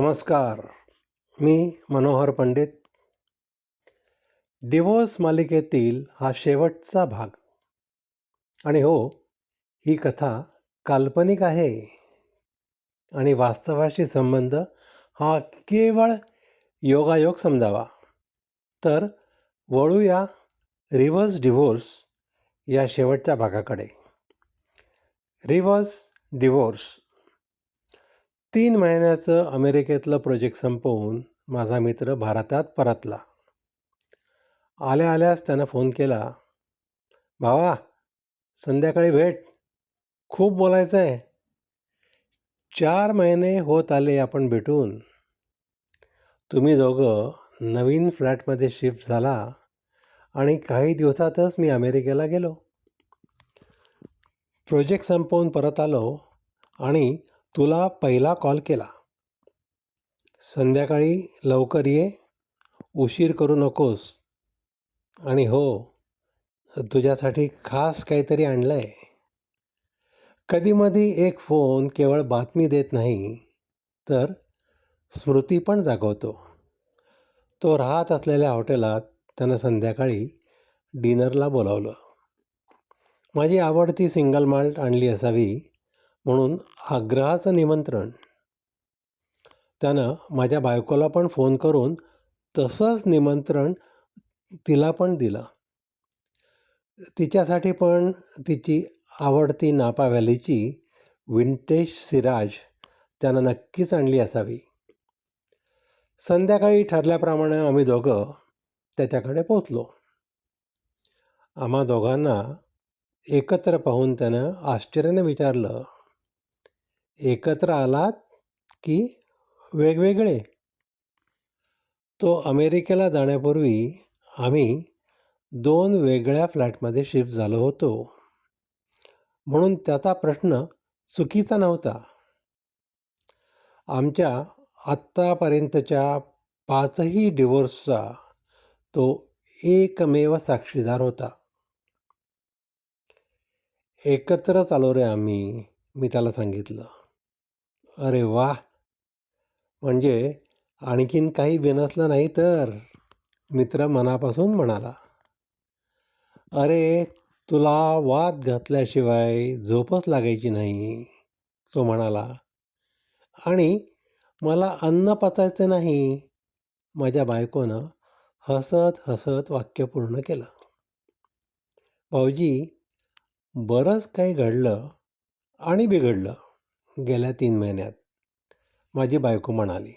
नमस्कार मी मनोहर पंडित. डिवोर्स मालिकेतील हा शेवटचा भाग. आणि हो ही कथा काल्पनिक आहे. आणि वास्तवाशी संबंध हा केवळ योगायोग समजावा. तर वळूया रिव्हर्स डिव्होर्स या शेवटच्या भागाकडे. रिव्हर्स डिव्होर्स तीन महिन्याचं अमेरिकेतलं प्रोजेक्ट संपवून माझा मित्र भारतात परतला. आल्या आल्यास त्यानं फोन केला भावा संध्याकाळी भेट. खूप बोलायचं आहे चार महिने होत आले आपण भेटून. तुम्ही दोघं नवीन फ्लॅटमध्ये शिफ्ट झाला आणि काही दिवसातच मी अमेरिकेला गेलो. प्रोजेक्ट संपवून परत आलो आणि तुला पहिला कॉल केला. संध्याकाळी लवकर ये उशीर करू नकोस. आणि हो तुझ्यासाठी खास काहीतरी आणलं आहे कधीमधी एक फोन केवळ बातमी देत नाही तर स्मृती पण जागवतो. तो राहत असलेल्या हॉटेलात त्यानं संध्याकाळी डिनरला बोलावलं. माझी आवडती सिंगल माल्ट आणली असावी म्हणून आग्रहाचं निमंत्रण. त्यानं माझ्या बायकोला पण फोन करून तसंच निमंत्रण तिला पण दिलं. तिच्यासाठी पण तिची आवडती नापा व्हॅलीची विंटेज सिराज त्यानं नक्कीच आणली असावी. संध्याकाळी ठरल्याप्रमाणे आम्ही दोघं त्याच्याकडे पोचलो आम्हा दोघांना एकत्र पाहून त्यानं आश्चर्याने विचारलं एकत्र आलात की वेगवेगळे? तो अमेरिकेला जाण्यापूर्वी आम्ही दोन वेगळ्या फ्लॅटमध्ये शिफ्ट झालो होतो. म्हणून त्याचा प्रश्न चुकीचा नव्हता. आमच्या आत्तापर्यंतच्या पाचही डिवोर्सचा तो एकमेव साक्षीदार होता. एकत्र चालू रे आम्ही मी त्याला सांगितलं. अरे वा म्हणजे आणखीन काही बिनसलं नाही तर? मित्र मनापासून म्हणाला. अरे तुला वाद घातल्याशिवाय झोपच लागायची नाही तो म्हणाला. आणि मला अन्न पचायचं नाही माझ्या बायकोनं हसत हसत वाक्य पूर्ण केलं. भाऊजी बरंच काही घडलं आणि बिघडलं. गेल्या तीन महिन्यात. माझी बायको म्हणाली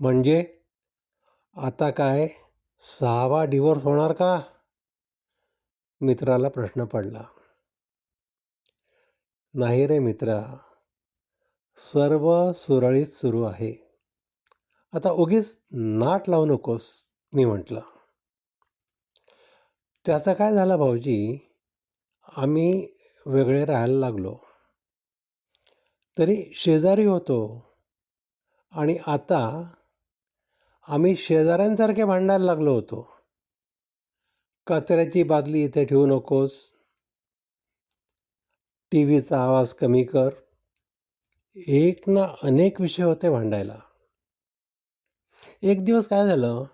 म्हणजे आता काय? सहावा डिवोर्स होणार का? मित्राला प्रश्न पडला नाही रे मित्रा सर्व सुरळीत सुरू आहे. आता उगीच नाट लावू नकोस मी म्हटलं. त्याचं काय झालं भाऊजी? आम्ही वेगळे राहायला लागलो. तरी शेजारी होतो. आणि आता आम्ही शेजाऱ्यांसारखे भांडायला लागलो होतो. कचऱ्याची बादली इथे ठेवू नकोस. टी व्हीचा आवाज कमी कर. एक ना अनेक विषय होते भांडायला. एक दिवस काय झालं?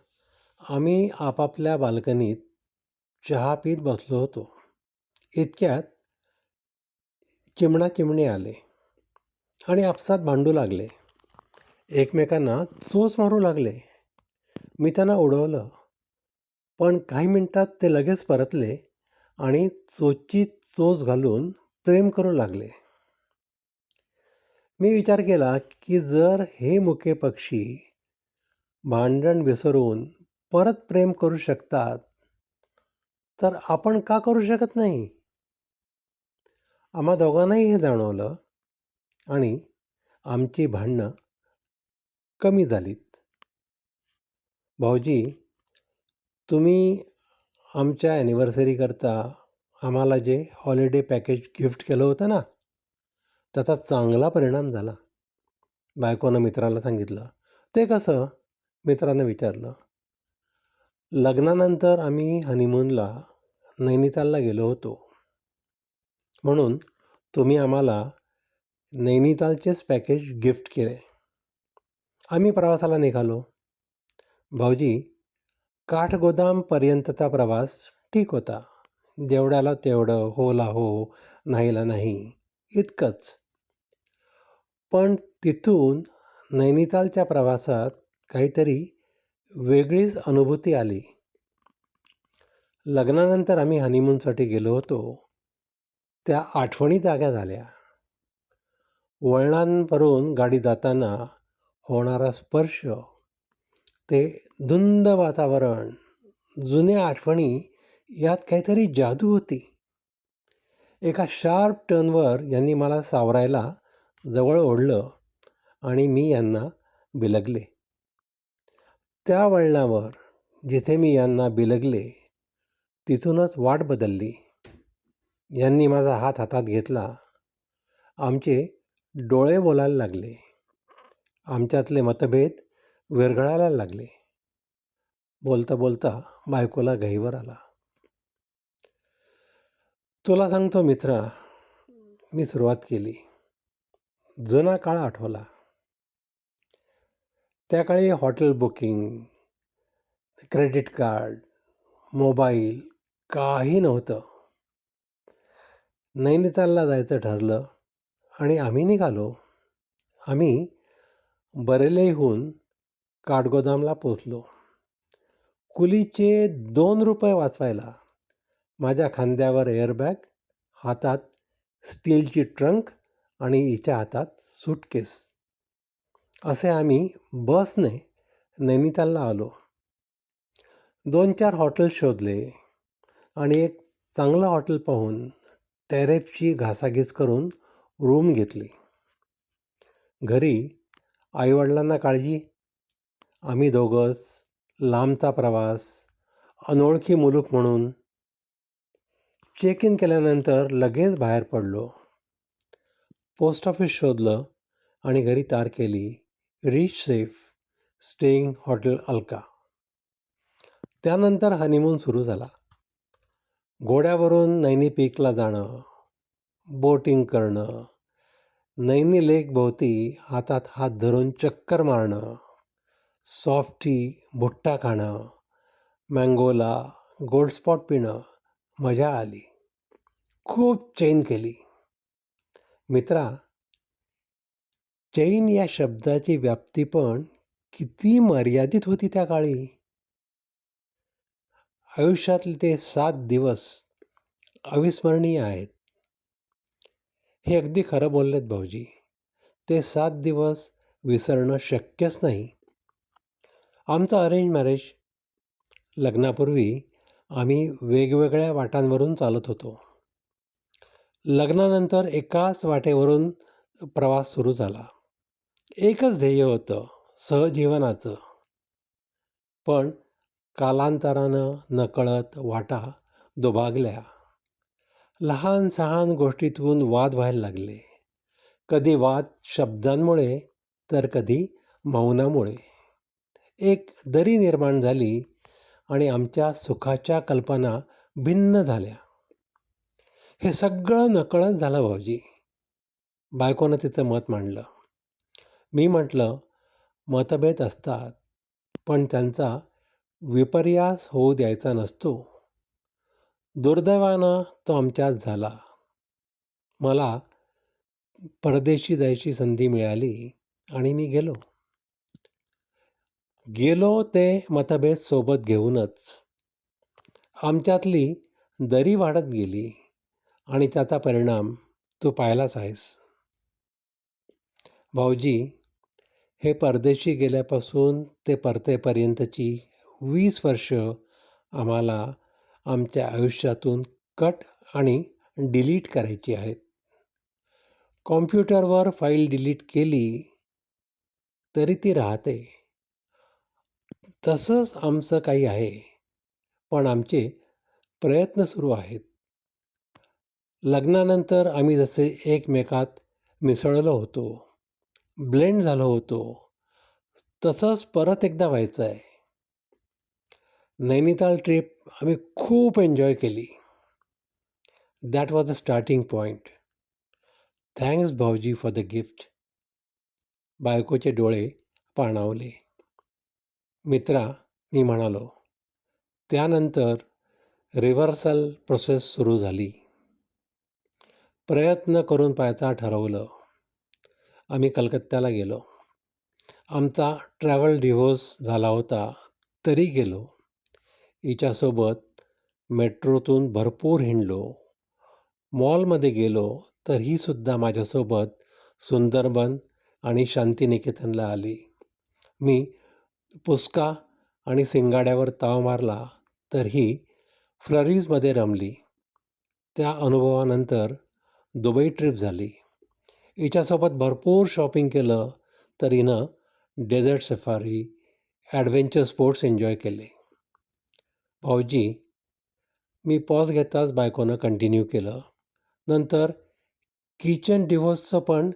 आम्ही आपापल्या बाल्कनीत चहा पीत बसलो होतो. इतक्यात चिमणा चिमणी आले. आणि आपसात भांडू लागले. एकमेकांना चोच मारू लागले. मी त्यांना उडवलं पण काही मिनटात ते लगेच परतले आणि चोचची चोच घालून प्रेम करू लागले. मी विचार केला की जर हे मुके पक्षी भांडण विसरून परत प्रेम करू शकतात तर आपण का करू शकत नाही? आम्हा दोघांनाही हे जाणवलं. आणि आमची भांडणं कमी झालीत. भाऊजी तुम्ही आमच्या ॲनिव्हर्सरीकरता आम्हाला जे हॉलिडे पॅकेज गिफ्ट केलं होतं ना त्याचा चांगला परिणाम झाला. बायकोनं मित्राला सांगितलं. ते कसं? मित्रानं विचारलं. लग्नानंतर आम्ही हनीमूनला नैनितालला गेलो होतो. म्हणून तुम्ही आम्हाला नैनितालचेच पॅकेज गिफ्ट केले आम्ही प्रवासाला निघालो. भाऊजी काठगोदामपर्यंतचा प्रवास ठीक होता. जेवढ्याला तेवढं होला हो, हो नाहीला नाही इतकंच. पण तिथून नैनितालच्या प्रवासात काहीतरी वेगळीच अनुभूती आली. लग्नानंतर आम्ही हनीमूनसाठी गेलो होतो. त्या आठवणी जाग्या झाल्या. वळणांवरून गाडी जाताना होणारा स्पर्श ते धुंद वातावरण जुन्या आठवणी यात काहीतरी जादू होती. एका शार्प टर्नवर यांनी मला सावरायला जवळ ओढलं आणि मी यांना बिलगले. त्या वळणावर जिथे मी यांना बिलगले तिथूनच वाट बदलली. यांनी माझा हात हातात घेतला. आमचे डोळे बोलायला लागले. आमच्यातले मतभेद विरघळायला लागले. बोलता बोलता बायकोला घाईवर आला. तुला सांगतो मित्रा मी सुरुवात केली. जुना काळ आठवला. त्या काळी hotel booking credit card mobile काही नव्हतं. नैनितालला जायचं ठरलं. आणि आम्ही निघालो. आम्ही बरेलेहून काठगोदामला पोचलो कुलीचे दोन रुपये वाचवायला माझ्या खांद्यावर एअरबॅग हातात स्टीलची ट्रंक आणि हिच्या हातात सूटकेस असे आम्ही बसने नैनितालला आलो. दोन चार हॉटेल शोधले आणि एक चांगलं हॉटेल पाहून टेरेफची घासाघीस करून रूम घेतली. घरी आईवडिलांना काळजी. आम्ही दोघंच लांबचा प्रवास अनोळखी मुलूक म्हणून चेक इन केल्यानंतर लगेच बाहेर पडलो. पोस्ट ऑफिस शोधलं आणि घरी तार केली reach safe staying hotel Alka. त्यानंतर हनीमून सुरू झाला. घोड्यावरून नैनी पीकला जाणं बोटिंग करणं नैनी लेकभोवती हातात हात धरून चक्कर मारणं सॉफ्टी भुट्टा खाणं मँगोला गोल्ड स्पॉट पिणं मजा आली. खूप चैन केली. मित्रा चैन या शब्दाची व्याप्ती पण किती मर्यादित होती त्या काळी? आयुष्यातले ते सात दिवस अविस्मरणीय आहेत. हे अगदी खरं बोललेत भाऊजी. ते सात दिवस विसरणं शक्यच नाही. आमचं अरेंज मॅरेज लग्नापूर्वी आम्ही वेगवेगळ्या वाटांवरून चालत होतो. लग्नानंतर एकाच वाटेवरून प्रवास सुरू झाला. एकच ध्येय होतं सहजीवनाचं. पण कालांतरानं नकळत वाटा दुभागल्या. लहान सहान गोष्टीतून वाद व्हायला लागले. कधी वाद शब्दांमुळे तर कधी मौनामुळे. एक दरी निर्माण झाली आणि आमच्या सुखाच्या कल्पना भिन्न झाल्या. हे सगळं नकळत झालं भाऊजी. बायकोनं तिचं मत मांडलं. मी म्हटलं मतभेद असतात पण त्यांचा विपर्यास होऊ द्यायचा नसतो. दुर्दैवानं तो आमच्यात झाला. मला परदेशी जायची संधी मिळाली आणि मी गेलो. गेलो ते मतभेद सोबत घेऊनच. आमच्यातली दरी वाढत गेली आणि त्याचा परिणाम तू पाहिलाच आहेस. भाऊजी हे परदेशी गेल्यापासून ते परतेपर्यंतची वीस वर्ष आम्हाला आमच्या आयुष्यातून कट आणि डिलीट करायची आहेत. कॉम्प्युटरवर फाईल डिलीट केली तरी ती राहते. तसंच आमचं काही आहे पण आमचे प्रयत्न सुरू आहेत. लग्नानंतर आम्ही जसे एकमेकात मिसळलो होतो ब्लेंड झालो होतो तसंच परत एकदा व्हायचं आहे नैनिताल ट्रिप आम्ही खूप एन्जॉय केली. That was the starting point thanks भाऊजी फॉर द गिफ्ट बायकोचे डोळे पाणावले. मित्रा मी म्हणालो त्यानंतर रिव्हर्सल प्रोसेस सुरू झाली. प्रयत्न करून पाहायचा ठरवलं. आम्ही कलकत्त्याला गेलो. आमचा ट्रॅव्हल डिव्होर्स झाला होता तरी गेलो. हिच्यासोबत मेट्रोतून भरपूर हिंडलो. मॉलमध्ये गेलो तर ही सुद्धा माझ्यासोबत सुंदरबन आणि शांतिनिकेतनला आली. मी पुस्का आणि सिंगाड्यावर ताव मारला तर ही फ्लरीजमध्ये रमली. त्या अनुभवानंतर दुबई ट्रिप झाली. हिच्यासोबत भरपूर शॉपिंग केलं तर हिनं desert safari adventure sports enjoy केले. भाऊजी मी पॉज घेताच बायकोनं कंटिन्यू केलं. नंतर किचन डिव्होर्सचं पण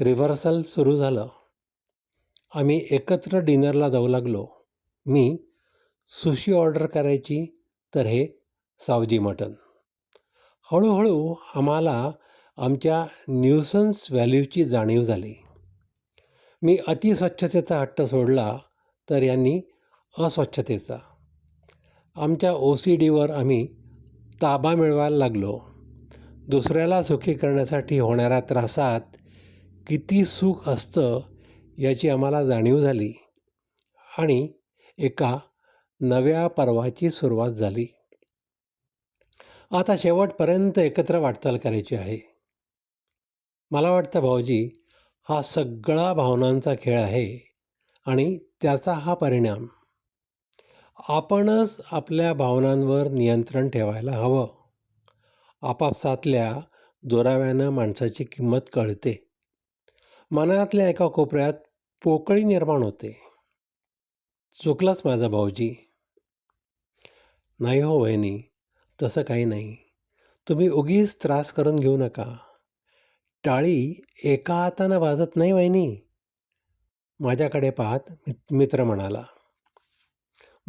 रिव्हर्सल सुरू झालं. आम्ही एकत्र डिनरला जाऊ लागलो. मी सुशी ऑर्डर करायची तर हे सावजी मटन हळूहळू आम्हाला आमच्या न्यूसन्स व्हॅल्यूची जाणीव झाली. मी अतिस्वच्छतेचा हट्ट सोडला तर यांनी अस्वच्छतेचा. आमच्या ओ सी डीवर आम्ही ताबा मिळवायला लागलो. दुसऱ्याला सुखी करण्यासाठी होणाऱ्या त्रासात किती सुख असतं याची आम्हाला जाणीव झाली आणि एका नव्या पर्वाची सुरुवात झाली. आता शेवटपर्यंत एकत्र वाटचाल करायची आहे. मला वाटतं भाऊजी हा सगळा भावनांचा खेळ आहे आणि त्याचा हा परिणाम आपणच आपल्या भावनांवर नियंत्रण ठेवायला हवं. आपापसातल्या दुराव्यानं माणसाची किंमत कळते. मनातल्या एका कोपऱ्यात पोकळी निर्माण होते. चुकलाच माझा भाऊजी. नाही हो वहिनी तसं काही नाही. तुम्ही उगीच त्रास करून घेऊ नका. टाळी एका हातानं वाजत नाही वहिनी. माझ्याकडे पाहत मित्र म्हणाला.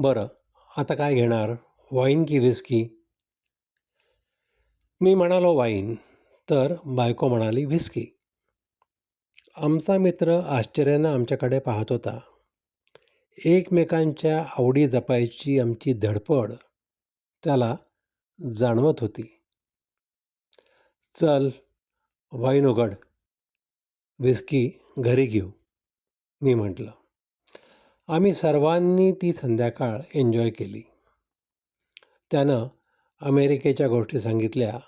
बरं आता काय घेणार? वाईन की विस्की मी म्हणालो वाईन तर बायको म्हणाली व्हिस्की आमचा मित्र आश्चर्यानं आमच्याकडे पाहत होता. एकमेकांच्या आवडी जपायची आमची धडपड त्याला जाणवत होती. चल वाईन उघड. व्हिस्की घरी घेऊ मी म्हटलं. आम्ही सर्वांनी ती संध्याकाळ एन्जॉय केली. त्यानं अमेरिकेच्या गोष्टी सांगितल्या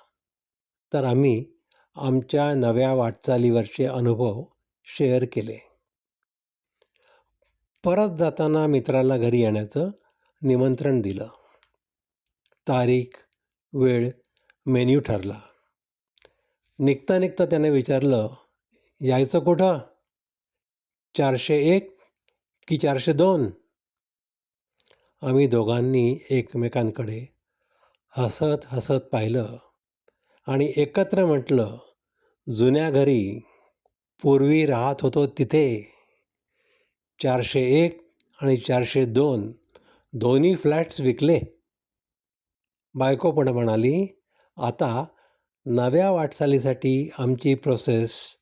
तर आम्ही आमच्या नव्या वाटचालीवरचे अनुभव शेअर केले. परत जाताना मित्राला घरी येण्याचं निमंत्रण दिलं. तारीख वेळ मेन्यू ठरला. निघता निघता त्याने विचारलं यायचं कुठं? चारशे एक की चारशे दोन. आम्ही दोघांनी एकमेकांकडे हसत हसत पाहिलं आणि एकत्र म्हटलं जुन्या घरी पूर्वी राहत होतो तिथे. चारशे एक आणि चारशे दोन दोन्ही फ्लॅट्स विकले. बायको पण म्हणाली आता नव्या वाटचालीसाठी आमची प्रोसेस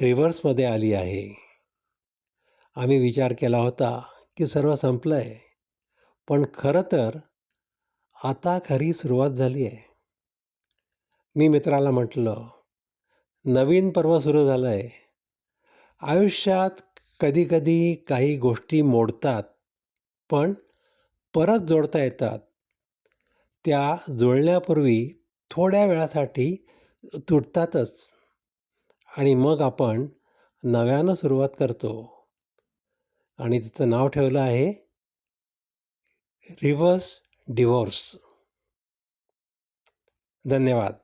रिव्हर्समध्ये आली आहे. आम्ही विचार केला होता की सर्व संपलं आहे पण खरं तर आता खरी सुरुवात झाली आहे. मी मित्राला म्हटलं नवीन पर्व सुरू झालं आहे आयुष्यात कधीकधी काही गोष्टी मोडतात पण परत जोडता येतात. त्या जुळण्यापूर्वी थोड्या वेळासाठी तुटतातच. आणि मग आपण नव्यानं सुरुवात करतो. आणि तिचं नाव ठेवलं आहे रिव्हर्स डिवोर्स धन्यवाद.